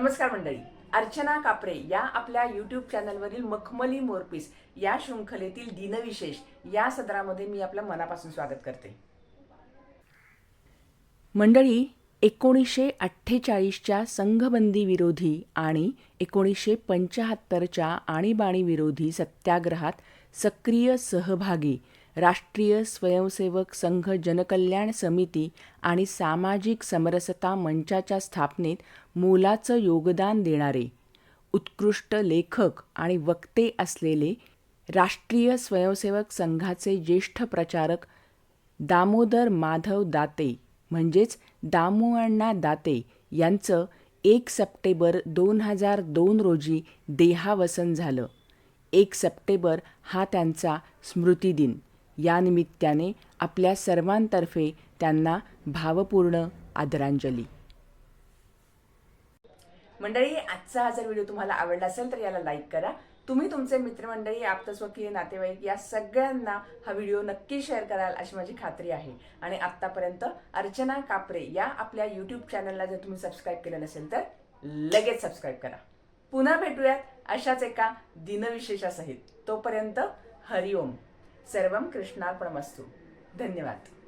नमस्कार मंडळी. अर्चना कापरे या आपल्या यूट्यूब चॅनलवरील मखमली मोरपीस या शृंखलेतील दिनविशेष या सदरामध्ये मी आपलं मनापासून स्वागत करते. मंडळी एकोणीसशे अठ्ठेचाळीसच्या संघबंदी विरोधी आणि एकोणीसशे पंच्याहत्तरच्या आणीबाणी विरोधी सत्याग्रहात सक्रिय सहभागी राष्ट्रीय स्वयंसेवक संघ जनकल्याण समिती आणि सामाजिक समरसता मंचाच्या स्थापनेत मोलाचं योगदान देणारे उत्कृष्ट लेखक आणि वक्ते असलेले राष्ट्रीय स्वयंसेवक संघाचे ज्येष्ठ प्रचारक दामोदर माधव दाते म्हणजेच दामोअण्णा दाते यांचं एक सप्टेंबर दोन हजार दोन रोजी देहावसन झालं. एक सप्टेंबर हा त्यांचा स्मृतिदिन. या निमित्ताने आपल्या सर्वांतर्फे त्यांना भावपूर्ण आदरांजली. मंडळी आजचा हा जर व्हिडिओ तुम्हाला आवडला असेल तर याला लाईक करा. तुम्ही तुमचे मित्रमंडळी आप्तस्वकीय नातेवाईक या सगळ्यांना हा व्हिडिओ नक्की शेअर कराल अशी माझी खात्री आहे. आणि आत्तापर्यंत अर्चना कापरे या आपल्या यूट्यूब चॅनलला जर तुम्ही सबस्क्राईब केलं नसेल तर लगेच सबस्क्राईब करा. पुन्हा भेटूयात अशाच एका दिनविशेषासहित. तोपर्यंत हरिओम. सर्व कृष्णार्पणमस्तू. धन्यवाद.